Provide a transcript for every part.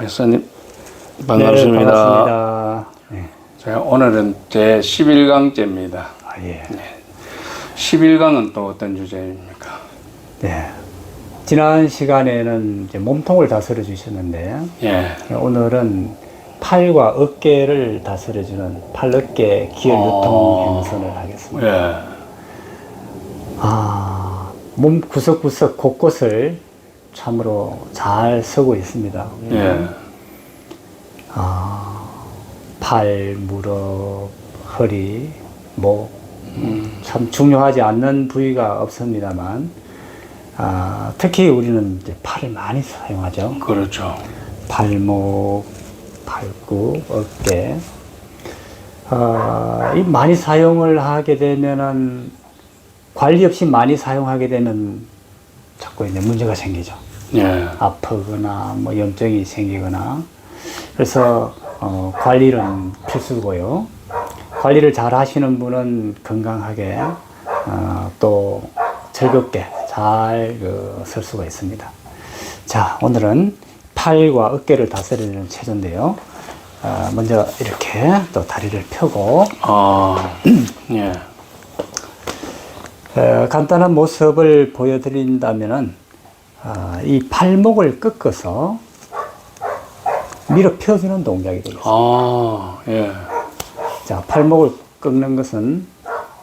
박사님 반갑습니다. 네, 반갑습니다. 네. 자, 오늘은 제 11강째입니다. 아, 예. 11강은 또 어떤 주제입니까? 네. 지난 시간에는 이제 몸통을 다스려 주셨는데 예. 오늘은 팔과 어깨를 다스려 주는 팔어깨 기혈 어. 유통 행선을 하겠습니다. 예. 아, 몸 구석구석 곳곳을 참으로 잘 쓰고 있습니다. 예. 아, 팔, 무릎, 허리, 목, 참 중요하지 않는 부위가 없습니다만, 아, 특히 우리는 이제 팔을 많이 사용하죠. 그렇죠. 발목, 발굽, 어깨. 아, 이 많이 사용을 하게 되면은 관리 없이 많이 사용하게 되면 자꾸 이제 문제가 생기죠. 예. 아프거나 뭐 염증이 생기거나 그래서 어, 관리는 필수고요. 관리를 잘 하시는 분은 건강하게 어, 또 즐겁게 잘쓸 수가 있습니다. 자 오늘은 팔과 어깨를 다스리는 체조인데요. 어, 먼저 이렇게 또 다리를 펴고 아, 예. 어, 간단한 모습을 보여드린다면은 아, 이 팔목을 꺾어서 밀어 펴주는 동작이 되겠습니다. 아, 예. 자, 팔목을 꺾는 것은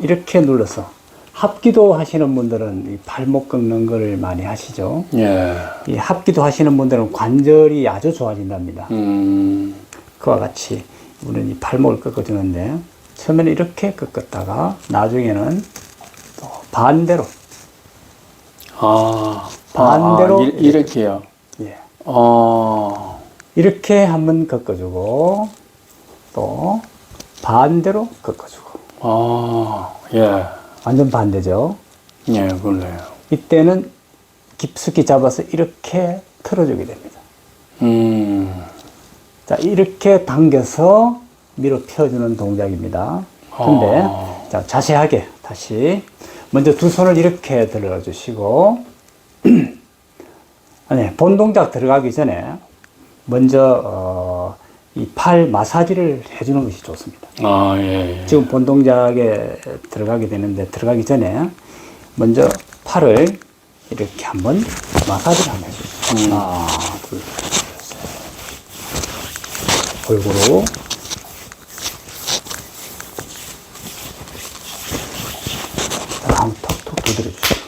이렇게 눌러서 합기도 하시는 분들은 이 팔목 꺾는 걸 많이 하시죠. 예. 이 합기도 하시는 분들은 관절이 아주 좋아진답니다. 음, 그와 같이 우리는 이 팔목을 꺾어주는데 처음에는 이렇게 꺾었다가 나중에는 또 반대로 아, 반대로 아, 이- 이렇게요. 예. 어, 이렇게 한번 꺾어주고 또 반대로 꺾어주고 아, 예. 완전 반대죠. 예, 그래요. 이때는 깊숙이 잡아서 이렇게 틀어주게 됩니다. 음, 자 이렇게 당겨서 밀어 펴주는 동작입니다. 근데 아. 자 자세하게 다시 먼저 두 손을 이렇게 들어 주시고 아니 본 동작 들어가기 전에 먼저 어, 이 팔 마사지를 해주는 것이 좋습니다. 아, 예, 예. 지금 본 동작에 들어가게 되는데 들어가기 전에 먼저 팔을 이렇게 한번 마사지를 한번 해주세요. 하나, 둘, 셋. 골고루. 자, 한번 둘, 셋.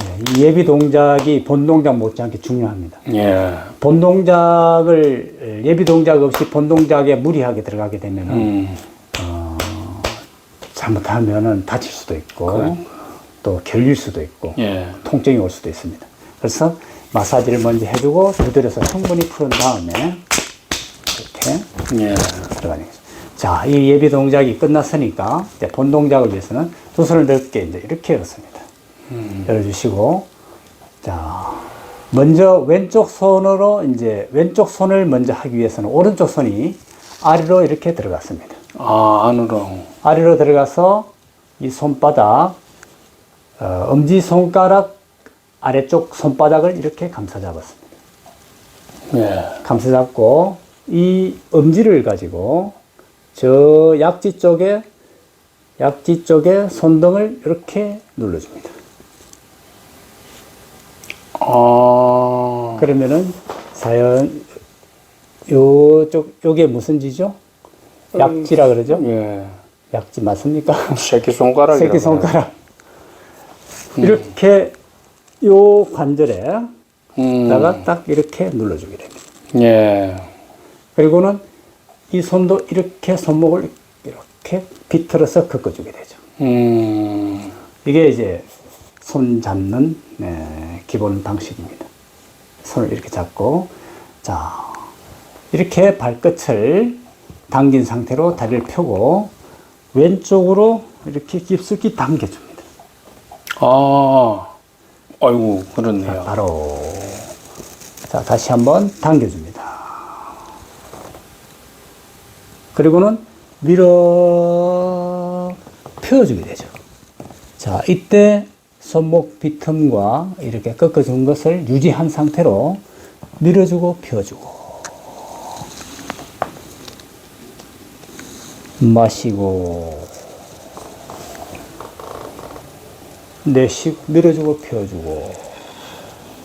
네, 이 예비 동작이 본 동작 못지않게 중요합니다. 예. 본 동작을 예비 동작 없이 본 동작에 무리하게 들어가게 되면은 음, 어, 잘못하면은 다칠 수도 있고 또 결릴 수도 있고 예. 통증이 올 수도 있습니다. 그래서 마사지를 먼저 해주고 두드려서 충분히 푸른 다음에 이렇게 예. 들어가는 거죠. 자, 이 예비 동작이 끝났으니까 이제 본 동작을 위해서는 두 손을 넓게 이제 이렇게 열었습니다. 열어주시고, 자, 먼저 왼쪽 손으로 이제 왼쪽 손을 먼저 하기 위해서는 오른쪽 손이 아래로 이렇게 들어갔습니다. 아, 안으로. 아래로 들어가서 이 손바닥, 어, 엄지 손가락 아래쪽 손바닥을 이렇게 감싸 잡았습니다. 예. 감싸 잡고 이 엄지를 가지고 저 약지 쪽에 약지 쪽에 손등을 이렇게 눌러줍니다. 아, 그러면은 사연 요쪽 요게 무슨 지죠? 약지라 그러죠? 예. 약지 맞습니까? 새끼 손가락이. 새끼 손가락 이렇게 요 관절에 음, 다가 딱 이렇게 눌러주게 됩니다. 예. 그리고는 이 손도 이렇게 손목을 이렇게 비틀어서 꺾어주게 되죠. 음, 이게 이제 손 잡는 네, 기본 방식입니다. 손을 이렇게 잡고 자 이렇게 발끝을 당긴 상태로 다리를 펴고 왼쪽으로 이렇게 깊숙이 당겨줍니다. 아, 아이고, 그렇네요. 바로 자 다시 한번 당겨줍니다. 그리고는 밀어 펴주게 되죠. 자, 이때 손목 비틈과 이렇게 꺾어준 것을 유지한 상태로 밀어주고 펴주고 마시고 내쉬고 밀어주고 펴주고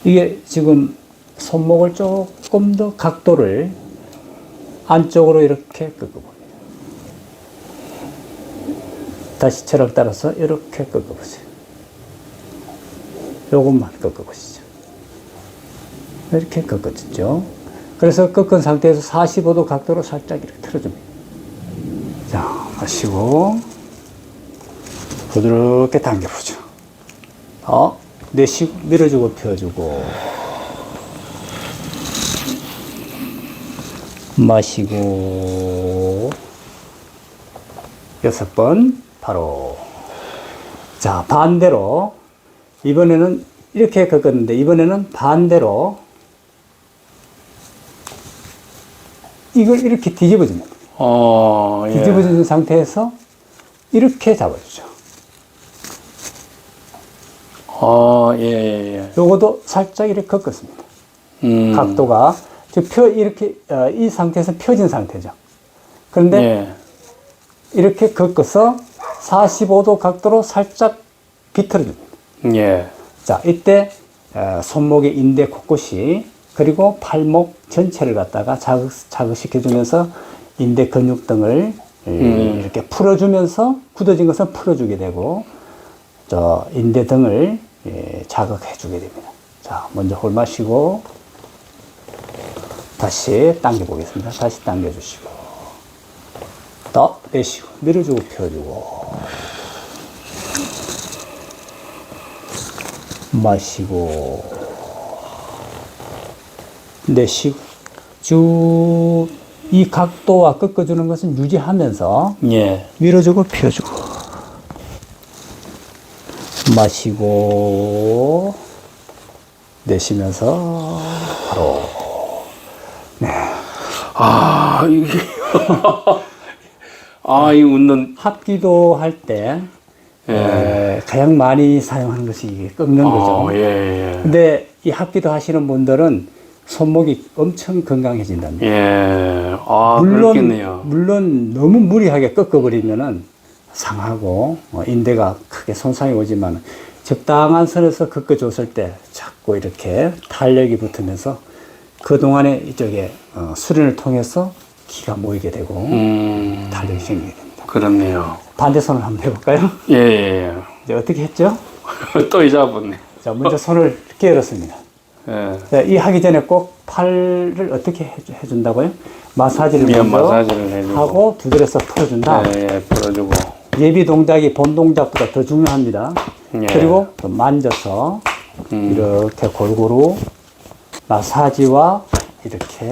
이게 지금 손목을 조금 더 각도를 안쪽으로 이렇게 꺾어봅니다. 다시 체력 따라서 이렇게 꺾어보세요. 요것만 꺾어보시죠. 이렇게 꺾어주죠. 그래서 꺾은 상태에서 45도 각도로 살짝 이렇게 틀어줍니다. 자, 마시고, 부드럽게 당겨보죠. 어, 내쉬고, 밀어주고, 펴주고. 마시고, 여섯 번, 바로. 자, 반대로. 이번에는 이렇게 꺾었는데, 이번에는 반대로. 이걸 이렇게 뒤집어줍니다. 어, 예. 뒤집어진 상태에서 이렇게 잡아주죠. 어, 예, 예, 예. 요것도 살짝 이렇게 꺾었습니다. 음. 각도가 즉 펴 이렇게 어, 이 상태에서 펴진 상태죠. 그런데 예. 이렇게 꺾어서 45도 각도로 살짝 비틀어줍니다. 예. 자, 이때 어, 손목의 인대 곳곳이 그리고 팔목 전체를 갖다가 자극, 자극시켜주면서 인대 근육 등을 음, 이렇게 풀어주면서 굳어진 것은 풀어주게 되고 저 인대 등을 예, 자극해주게 됩니다. 자, 먼저 홀 마시고 다시 당겨 보겠습니다. 다시 당겨 주시고. 더 내쉬고 밀어주고 펴주고. 마시고. 내쉬고. 쭉. 이 각도와 꺾어주는 것은 유지하면서 예. 밀어주고 펴주고. 마시고. 내쉬면서 바로 아, 이게. 아, 이 웃는. 합기도 할때 예. 가장 많이 사용하는 것이 이게 꺾는 거죠. 어, 예, 예. 근데 이 합기도 하시는 분들은 손목이 엄청 건강해진답니다. 예. 아, 물론 그렇겠네요. 물론 너무 무리하게 꺾어버리면은 상하고 어, 인대가 크게 손상이 오지만 적당한 선에서 꺾어줬을 때 자꾸 이렇게 탄력이 붙으면서 그 동안에 이쪽에 어, 수련을 통해서 기가 모이게 되고 음, 탄력이 생기게 됩니다. 그렇네요. 반대 손을 한번 해볼까요? 예, 예, 이제 어떻게 했죠? 예. 또 잊어버렸네. 자, 먼저 손을 이렇게 열었습니다. 예. 자, 이 하기 전에 꼭 팔을 어떻게 해준다고요? 마사지를 미연 먼저 마사지를 해주고. 하고 두드려서 풀어준다. 예, 예, 풀어주고. 예비 동작이 본 동작보다 더 중요합니다. 예. 그리고 또 만져서 음. 이렇게 골고루 마사지와 이렇게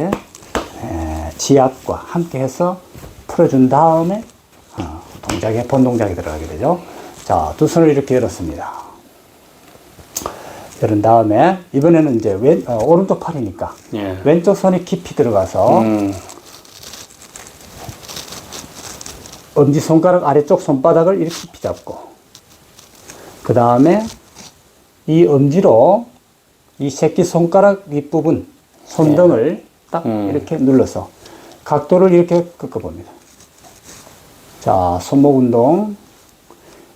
에, 지압과 함께 해서 풀어준 다음에 어, 동작에 본 동작이 들어가게 되죠. 자, 두 손을 이렇게 열었습니다. 열은 다음에 이번에는 이제 왼 어, 오른쪽 팔이니까 예. 왼쪽 손이 깊이 들어가서 음, 엄지 손가락 아래쪽 손바닥을 이렇게 깊이 잡고 그 다음에 이 엄지로 이 새끼 손가락 윗부분 손등을 딱 음. 이렇게 눌러서 각도를 이렇게 꺾어봅니다. 자, 손목 운동.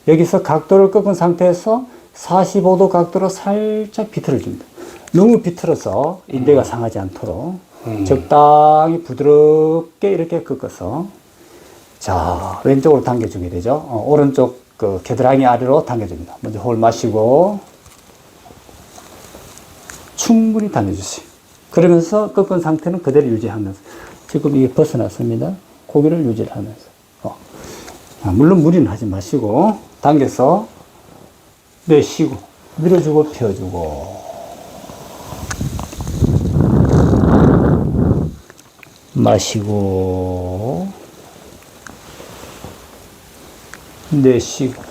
여기서 각도를 꺾은 상태에서 45도 각도로 살짝 비틀어 줍니다. 너무 비틀어서 인대가 상하지 않도록 적당히 부드럽게 이렇게 꺾어서 자, 왼쪽으로 당겨주게 되죠. 어, 오른쪽 그 겨드랑이 아래로 당겨줍니다. 먼저 홀 마시고 충분히 당겨주세요. 그러면서 꺾은 상태는 그대로 유지하면서 지금 이게 벗어났습니다. 고개를 유지를 하면서 어. 아, 물론 무리는 하지 마시고 당겨서 내쉬고 밀어주고 펴주고 마시고 내쉬고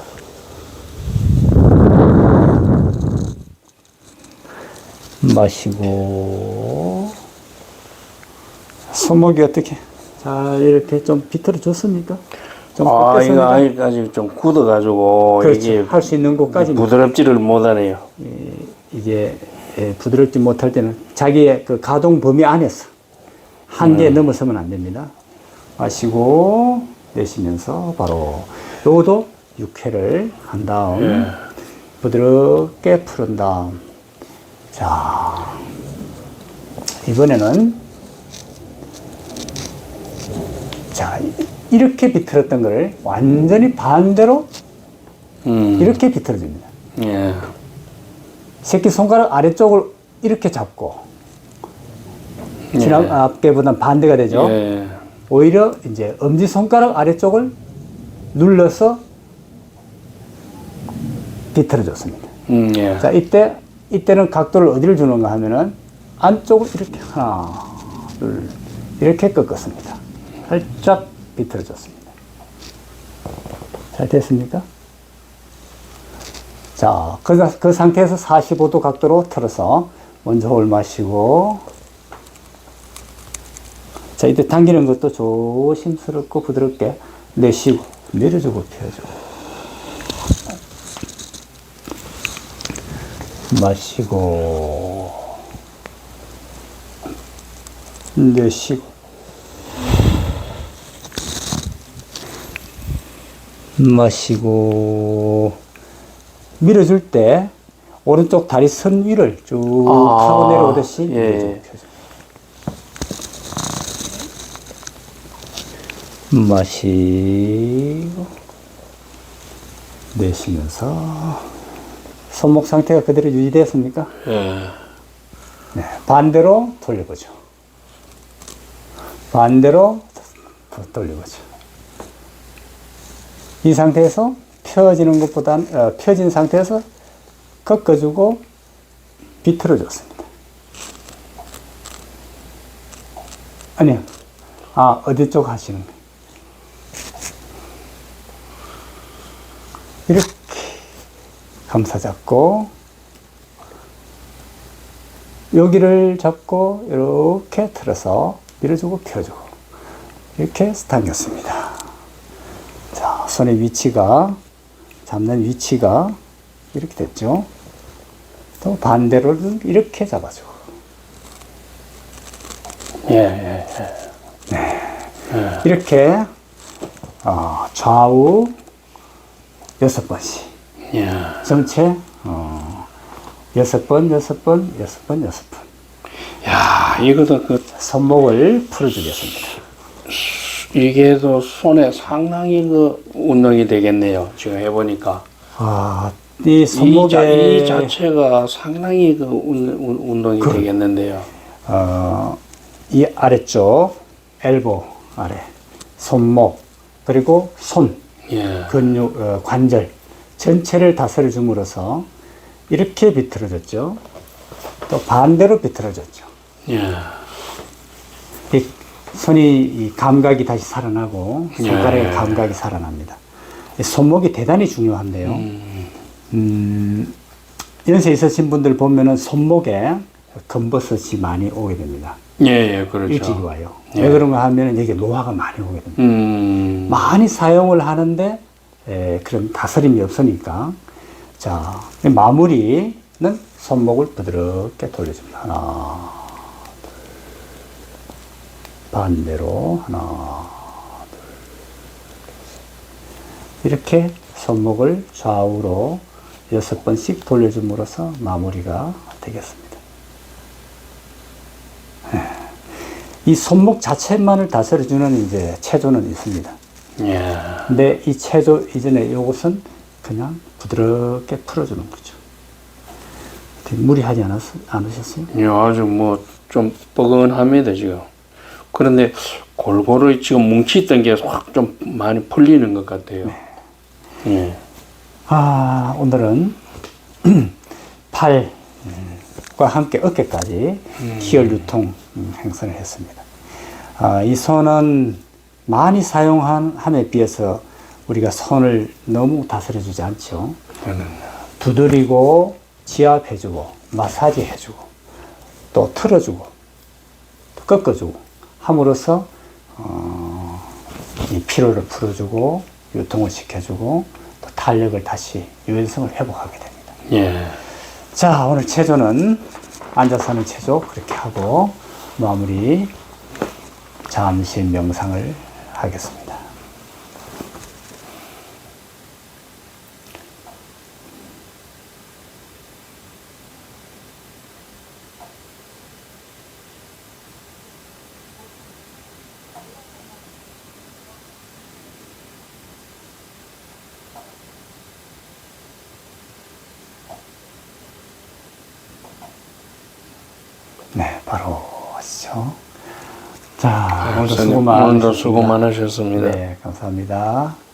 마시고 손목이 어떻게 잘 이렇게 좀 비틀어 줬습니까? 좀 아. 이거 아직, 아직 좀 굳어가지고, 그렇지. 이게 할 수 있는 곳까지 부드럽지를 못하네요. 이게 예, 부드럽지 못할 때는 자기의 그 가동 범위 안에서 한계 넘어서면 안 됩니다. 마시고 내쉬면서 바로 요것도 6회를 한 다음 부드럽게 푸른 다음 자 이번에는 자 이- 이렇게 비틀었던 거를 완전히 반대로 음, 이렇게 비틀어줍니다. 예. 새끼 손가락 아래쪽을 이렇게 잡고 지난 예. 앞에보다 반대가 되죠. 예. 오히려 이제 엄지 손가락 아래쪽을 눌러서 비틀어줬습니다. 음, 예. 자 이때 이때는 각도를 어디를 주는가 하면은 안쪽을 이렇게 하나 둘 이렇게 꺾었습니다. 살짝 비틀어줬습니다. 잘 됐습니까? 자, 그, 그 상태에서 45도 각도로 틀어서 먼저 호흡을 마시고 자, 이때 당기는 것도 조심스럽고 부드럽게 내쉬고 내려주고 펴주고 마시고 내쉬고 마시고 밀어줄 때 오른쪽 다리 선 위를 쭉 아, 타고 내려오듯이 예. 마시고 내쉬면서 손목 상태가 그대로 유지되었습니까? 예. 네, 반대로 돌려보죠. 반대로 돌려보죠. 이 상태에서 펴지는 것보다는 어, 펴진 상태에서 꺾어주고 비틀어 줬습니다. 아니요. 아 어디 쪽 하시는 거예요? 이렇게 감사 잡고 여기를 잡고 이렇게 틀어서 밀어주고 펴주고 이렇게 당겼습니다. 자, 손의 위치가 잡는 위치가 이렇게 됐죠. 또 반대로는 이렇게 잡아주고. 예, 예, 이렇게 어, 좌우 여섯 번씩 예. 전체 어, 여섯 번, 여섯 번, 여섯 번, 여섯 번 야, 이것도 그, 손목을 풀어주겠습니다. 이게 또 손에 상당히 그 운동이 되겠네요. 지금 해보니까. 아, 이 이, 자, 이 자 체가 상당히 그 운, 운, 운동이 되겠는데요. 어, 이 아래쪽 엘보 아래 손목 그리고 손 예. 근육 어, 관절 전체를 다스려 줌으로써 이렇게 비틀어졌죠. 또 반대로 비틀어졌죠. 예. 이 손이 이 감각이 다시 살아나고 손가락의 예. 감각이 살아납니다. 이 손목이 대단히 중요한데요. 음, 음, 연세 있으신 분들 보면은 손목에 검버섯이 많이 오게 됩니다. 예, 예, 그렇죠. 일찍이 와요. 예. 왜 그런가 하면 여기 노화가 많이 오게 됩니다. 음, 많이 사용을 하는데 에, 그런 다스림이 없으니까 자 마무리는 손목을 부드럽게 돌려줍니다. 하나, 둘, 반대로 하나, 둘. 이렇게 손목을 좌우로 여섯 번씩 돌려줌으로써 마무리가 되겠습니다. 이 손목 자체만을 다스려주는 이제 체조는 있습니다. 예. 근데 이 체조 이전에 이것은 그냥 부드럽게 풀어주는 거죠. 무리하지 않았, 않으셨어요? 예, 아주 뭐 좀 뻐근합니다, 지금. 그런데 골고루 지금 뭉치있던 게 확 좀 많이 풀리는 것 같아요. 예. 아, 오늘은 팔과 함께 어깨까지 기혈 유통 음, 행선을 했습니다. 아, 이 손은 많이 사용함에 비해서 우리가 손을 너무 다스려 주지 않죠. 저는 두드리고 지압해 주고 마사지 해 주고 또 틀어 주고 또 꺾어 주고 함으로써 어, 이 피로를 풀어 주고 유통을 시켜 주고 또 탄력을 다시 유연성을 회복하게 됩니다. 예. 자, 오늘 체조는 앉아서 하는 체조 그렇게 하고 마무리 잠시 명상을 하겠습니다. 네, 바로 하시죠. 자, 오늘도 수고 많으셨습니다. 수고 많으셨습니다. 네, 감사합니다.